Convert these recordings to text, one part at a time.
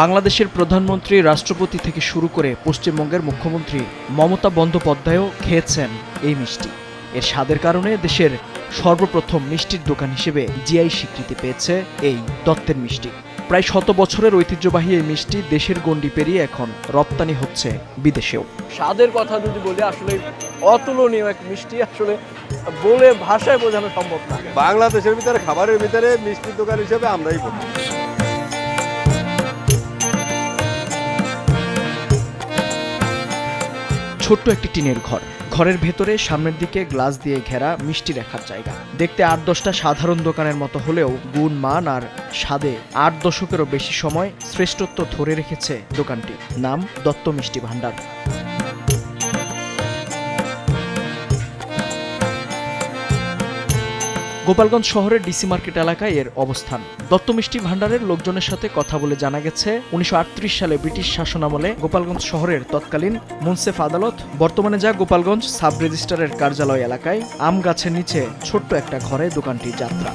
বাংলাদেশের প্রধানমন্ত্রী রাষ্ট্রপতি থেকে শুরু করে পশ্চিমবঙ্গের মুখ্যমন্ত্রী মমতা বন্দ্যোপাধ্যায়ও খেয়েছেন এই মিষ্টি। এর স্বাদের কারণে দেশের সর্বপ্রথম মিষ্টির দোকান হিসেবে জিআই স্বীকৃতি পেয়েছে এই দত্তের মিষ্টি। প্রায় শত বছরের ঐতিহ্যবাহী এই মিষ্টি দেশের গণ্ডি পেরিয়ে এখন রপ্তানি হচ্ছে বিদেশেও। স্বাদের কথা যদি বলি আসলে অতুলনীয় এক মিষ্টি আসলে বলে ভাষায় বোঝানো সম্ভব না। বাংলাদেশের ভিতরে খাবারের ভিতরে মিষ্টির দোকান হিসেবে আমরাই বলি। ছোট্ট একটি টিনের ঘর। ঘরের ভেতরে সামনের দিকে গ্লাস দিয়ে ঘেরা মিষ্টি রাখার জায়গা। দেখতে আট দশটা সাধারণ দোকানের মতো হলেও গুণ, মান আর স্বাদে আট দশকেরও বেশি সময় শ্রেষ্ঠত্ব ধরে রেখেছে দোকানটি। নাম দত্ত মিষ্টি ভাণ্ডার। গোপালগঞ্জ শহরের ডিসি মার্কেট এলাকায় এর অবস্থান। দত্ত মিষ্টি ভাণ্ডারের লোকজনের সাথে কথা বলে জানা গেছে, উনিশশো আটত্রিশ সালে ব্রিটিশ শাসনামলে গোপালগঞ্জ শহরের তৎকালীন মুন্সেফ আদালত, বর্তমানে যা গোপালগঞ্জ সাব রেজিস্ট্রারের কার্যালয় এলাকায় আম গাছের নিচে ছোট্ট একটা ঘরে দোকানটির যাত্রা।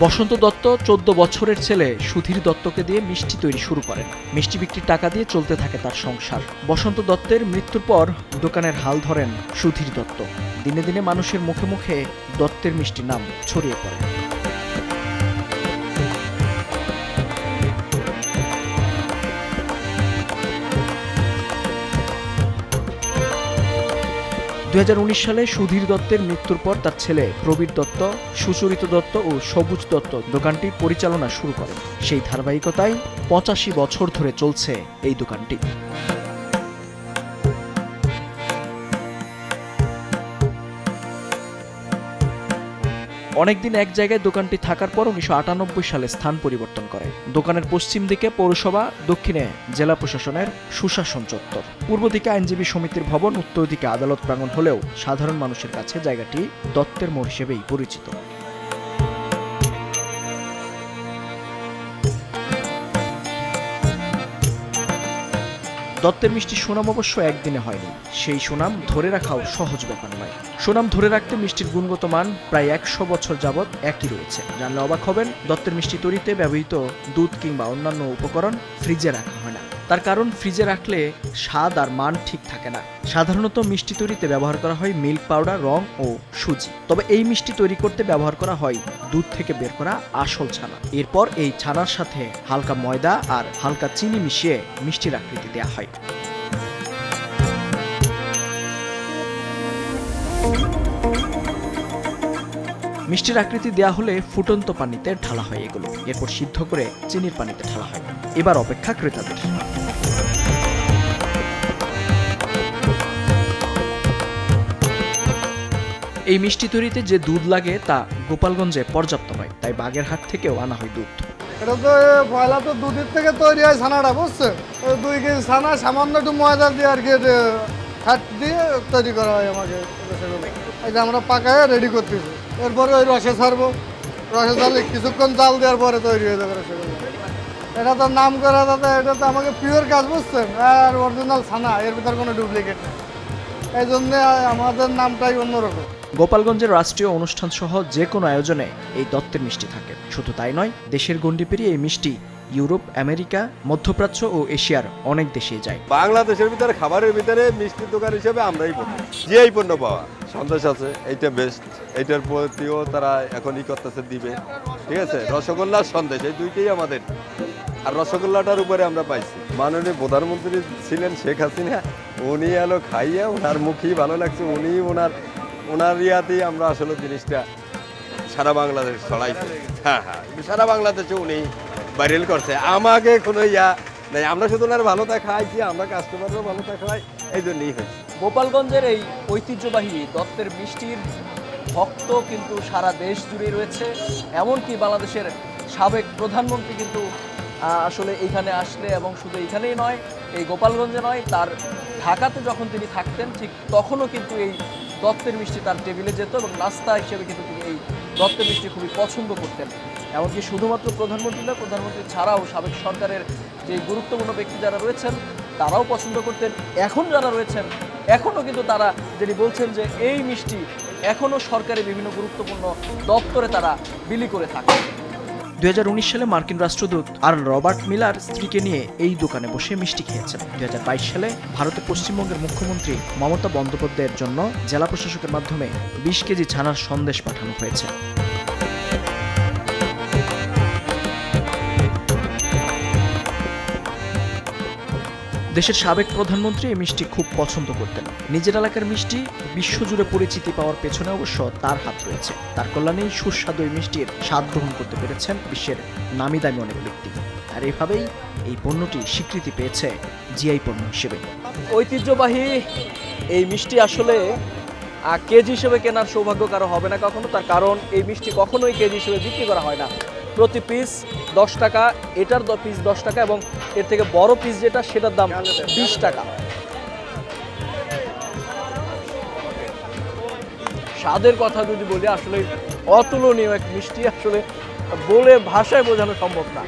বসন্ত দত্ত চোদ্দ বছরের ছেলে সুধীর দত্তকে দিয়ে মিষ্টি তৈরি শুরু করেন। মিষ্টি বিক্রির টাকা দিয়ে চলতে থাকে তার সংসার। বসন্ত দত্তের মৃত্যুর পর দোকানের হাল ধরেন সুধীর দত্ত। দিনে দিনে মানুষের মুখে মুখে দত্তের মিষ্টি নাম ছড়িয়ে পড়ে। উনিশ সালে সুধীর দত্তের মৃত্যুর পর তার ছেলে প্রবীর দত্ত, সুচরিত দত্ত ও সবুজ দত্ত দোকানটি পরিচালনা শুরু করেন। সেই ধারাবাহিকতায় পঁচাশি বছর ধরে চলছে এই দোকানটি। অনেকদিন এক জায়গায় দোকানটি থাকার পর উনিশশো আটানব্বই সালে স্থান পরিবর্তন করে। দোকানের পশ্চিম দিকে পৌরসভা, দক্ষিণে জেলা প্রশাসনের সুশাসন চত্বর। পূর্ব দিকে আইনজীবী সমিতির ভবন, উত্তর দিকে আদালত প্রাঙ্গণ হলেও সাধারণ মানুষের কাছে জায়গাটি দত্তের মোড় হিসেবেই পরিচিত। দত্তের মিষ্টি সুনাম অবশ্য একদিনে হয়নি। সেই সুনাম ধরে রাখাও সহজ ব্যাপার নয়। সুনাম ধরে রাখতে মিষ্টির গুণগত মান প্রায় একশো বছর যাবৎ একই রয়েছে। জানলে অবাক হবেন, দত্তের মিষ্টি তৈরিতে ব্যবহৃত দুধ কিংবা অন্যান্য উপকরণ ফ্রিজে রাখা হয় না। তার কারণ ফ্রিজে রাখলে স্বাদ আর মান ঠিক থাকে না। সাধারণত মিষ্টি তৈরিতে ব্যবহার করা হয় মিল্ক পাউডার, রং ও সুজি। তবে এই মিষ্টি তৈরি করতে ব্যবহার করা হয় দুধ থেকে বের করা আসল ছানা। এরপর এই ছানার সাথে হালকা ময়দা আর হালকা চিনি মিশিয়ে মিষ্টির আকৃতি দেওয়া হয়। মিষ্টির আকৃতি দেয়া হলে ফুটন্ত পানিতে ঢালা হয় এগুলো। এরপর সিদ্ধ করে চিনির পানিতে ঢালা হয়। এবার অপেক্ষা ক্রেতাদের। এই মিষ্টি তৈরিতে যে দুধ লাগে তা গোপালগঞ্জে পর্যাপ্ত নয় তাই বাগেরহাট থেকেও আনা হয় দুধ। এটা তো পয়লা তো দুধের থেকে তৈরি হয় ছানাটা বুঝছেন দুই কেজি ছানা সামান্য একটু ময়দা দিয়ে আর কি এটা ফ্যাট দিয়ে তৈরি করা হয় আমাকে। যে আমরা পাকায় রেডি করতেছি। এরপরে ওই রসে ছাড়বো। রসে ছাড়লে কিছুক্ষণ জাল দেওয়ার পরে তৈরি হয়ে যাবে রসগোল্লা এটা তো নাম করা দাদা এটা তো আমাকে পিওর কাজ বুঝছেন? আর অরিজিনাল ছানা এর ভিতর কোনো ডুপ্লিকেট নেই। এই জন্যে আমাদের নামটাই অন্যরকম। গোপালগঞ্জের রাষ্ট্রীয় অনুষ্ঠান সহ যে কোনো আয়োজনে এই দত্তের মিষ্টি থাকে। শুধু তাই নয় দেশের গণ্ডি পেরিয়ে এই মিষ্টি ইউরোপ আমেরিকা মধ্যপ্রাচ্য ও এশিয়ার অনেক দেশে যায়। বাংলাদেশের ভিতরে খাবারের ভিতরে মিষ্টির দোকান হিসেবে আমরাই বলি। জিআই পণ্য পাওয়া। সন্দেশ আছে, এইটা বেস্ট এইটার প্রতিও তারা এখন ই করতেছে, দিবে। ঠিক আছে? রসগোল্লা সন্দেশ, এই দুইটাই আমাদের। আর রসগোল্লাটার উপরে আমরা পাইছি। মাননীয় প্রধানমন্ত্রী ছিলেন শেখ হাসিনা, উনি এলো খাইয়া ওনার মুখেই ভালো লাগছে, উনি ওনার ওনার ইয়াতেই আমরা আসলে জিনিসটা সারা বাংলাদেশ ছড়াইছে। হ্যাঁ হ্যাঁ সারা বাংলাদেশে উনি ভাইরাল করছে। আমাকে কোনো ইয়া নাই, আমরা শুধু ওনার ভালোটা খাইছি, আমরা কাস্টমারও ভালোটা খাই এই জন্যই হয়েছে। গোপালগঞ্জের এই ঐতিহ্যবাহী দত্তের মিষ্টির ভক্ত কিন্তু সারা দেশ জুড়ে রয়েছে, এমনকি বাংলাদেশের সাবেক প্রধানমন্ত্রী কিন্তু আসলে এইখানে আসলে এবং শুধু এইখানেই নয়, এই গোপালগঞ্জে নয়, তার ঢাকাতে যখন তিনি থাকতেন, ঠিক তখনও কিন্তু এই দত্তের মিষ্টি তার টেবিলে যেত এবং নাস্তা হিসেবে কিন্তু তিনি এই দত্তের মিষ্টি খুবই পছন্দ করতেন। এমনকি শুধুমাত্র প্রধানমন্ত্রী নয় প্রধানমন্ত্রী ছাড়াও সাবেক সরকারের যে গুরুত্বপূর্ণ ব্যক্তি যারা রয়েছেন, তারাও পছন্দ করতেন। এখন যারা রয়েছেন এখনও কিন্তু তারা যিনি বলছেন যে এই মিষ্টি এখনও সরকারের বিভিন্ন গুরুত্বপূর্ণ দপ্তরে তারা বিলি করে থাকে। দুই হাজার উনিশ সালে মার্কিন রাষ্ট্রদূত আর রবার্ট মিলার স্ত্রীকে নিয়ে এই দোকানে বসে মিষ্টি খেয়েছেন। দুই হাজার বাইশ সালে ভারতের পশ্চিমবঙ্গের মুখ্যমন্ত্রী মমতা বন্দ্যোপাধ্যায়ের জন্য জেলা প্রশাসকের মাধ্যমে বিশ কেজি ছানার সন্দেশ পাঠানো হয়েছে। দেশের সাবেক প্রধানমন্ত্রী এই মিষ্টি খুব পছন্দ করতেন। নিজের এলাকার মিষ্টি বিশ্বজুড়ে পরিচিতি পাওয়ার পেছনে অবশ্য তার হাত রয়েছে। তার কল্যাণেই সুস্বাদু এই মিষ্টির স্বাদ গ্রহণ করতে পেরেছেন বিশ্বের নামি দামি অনেক ব্যক্তি। আর এভাবেই এই পণ্যটি স্বীকৃতি পেয়েছে জিআই পণ্য হিসেবে। ঐতিহ্যবাহী এই মিষ্টি আসলে কেজি হিসেবে কেনার সৌভাগ্য কারও হবে না কখনো। তার কারণ, এই মিষ্টি কখনোই কেজি হিসেবে বিক্রি করা হয় না। প্রতি পিস দশ টাকা, এটার পিস দশ টাকা এবং এর থেকে বড় পিস যেটা, সেটার দাম বিশ টাকা। স্বাদের কথা যদি বলি, আসলে অতুলনীয় এক মিষ্টি, আসলে বলে ভাষায় বোঝানো সম্ভব না।